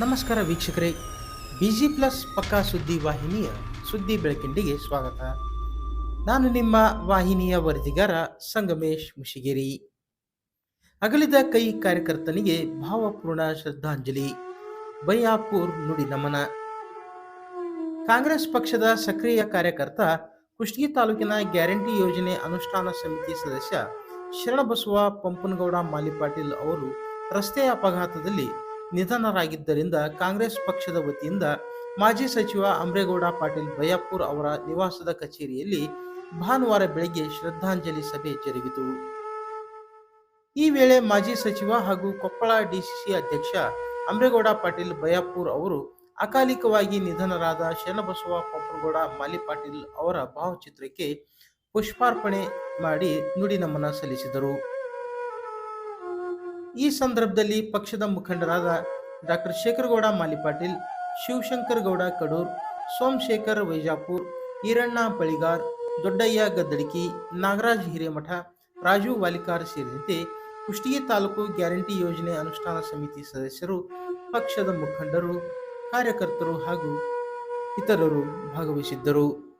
ನಮಸ್ಕಾರ ವೀಕ್ಷಕರೇ. Busy plus ಪಕ್ಕಾ ಸುದ್ದಿ ವಾಹಿನಿಯ ಸುದ್ದಿ ಬೆಳಕಿಂಡಿಗೆ ಸ್ವಾಗತ. ನಾನು ನಿಮ್ಮ ವಾಹಿನಿಯ ವರದಿಗಾರ ಸಂಗಮೇಶ್ ಮುಷಿಗೇರಿ. ಅಗಲಿದ ಕೈ ಕಾರ್ಯಕರ್ತನಿಗೆ ಭಾವಪೂರ್ಣ ಶ್ರದ್ಧಾಂಜಲಿ. ಬಯ್ಯಾಪುರ್ ನುಡಿ ನಮನ. ಕಾಂಗ್ರೆಸ್ ಪಕ್ಷದ ಸಕ್ರಿಯ ಕಾರ್ಯಕರ್ತ, ಕುಷ್ಟಗಿ ತಾಲೂಕಿನ ಗ್ಯಾರಂಟಿ ಯೋಜನೆ ಅನುಷ್ಠಾನ ಸಮಿತಿ ಸದಸ್ಯ ಶರಣಬಸವ ಪಂಪನಗೌಡ ಮಾಲಿಪಾಟೀಲ್ ಅವರು ರಸ್ತೆ ಅಪಘಾತದಲ್ಲಿ ನಿಧನರಾಗಿದ್ದರಿಂದ ಕಾಂಗ್ರೆಸ್ ಪಕ್ಷದ ವತಿಯಿಂದ ಮಾಜಿ ಸಚಿವ ಅಮ್ರೇಗೌಡ ಪಾಟೀಲ್ ಬಯ್ಯಾಪುರ್ ಅವರ ನಿವಾಸದ ಕಚೇರಿಯಲ್ಲಿ ಭಾನುವಾರ ಬೆಳಗ್ಗೆ ಶ್ರದ್ಧಾಂಜಲಿ ಸಭೆ ಜರುಗಿತು. ಈ ವೇಳೆ ಮಾಜಿ ಸಚಿವ ಹಾಗೂ ಕೊಪ್ಪಳ ಡಿಸಿಸಿ ಅಧ್ಯಕ್ಷ ಅಮ್ರೇಗೌಡ ಪಾಟೀಲ್ ಬಯ್ಯಾಪುರ್ ಅವರು ಅಕಾಲಿಕವಾಗಿ ನಿಧನರಾದ ಶರಣಬಸವ ಮಾಲಿ ಮಾಲಿಪಾಟೀಲ್ ಅವರ ಭಾವಚಿತ್ರಕ್ಕೆ ಪುಷ್ಪಾರ್ಪಣೆ ಮಾಡಿ ನುಡಿ ನಮನ ಸಲ್ಲಿಸಿದರು. ಈ ಸಂದರ್ಭದಲ್ಲಿ ಪಕ್ಷದ ಮುಖಂಡರಾದ ಡಾಕ್ಟರ್ ಶೇಖರಗೌಡ ಮಾಲಿಪಾಟೀಲ್, ಶಿವಶಂಕರ್ ಗೌಡ ಕಡೂರ್, ಸೋಮಶೇಖರ್ ವೈಜಾಪುರ್, ಈರಣ್ಣ ಬಳಿಗಾರ್, ದೊಡ್ಡಯ್ಯ ಗದ್ದಡಿಕಿ, ನಾಗರಾಜ್ ಹಿರೇಮಠ, ರಾಜು ವಾಲಿಕಾರ್ ಸೇರಿದಂತೆ ಕುಷ್ಟಗಿ ತಾಲೂಕು ಗ್ಯಾರಂಟಿ ಯೋಜನೆ ಅನುಷ್ಠಾನ ಸಮಿತಿ ಸದಸ್ಯರು, ಪಕ್ಷದ ಮುಖಂಡರು, ಕಾರ್ಯಕರ್ತರು ಹಾಗೂ ಇತರರು ಭಾಗವಹಿಸಿದ್ದರು.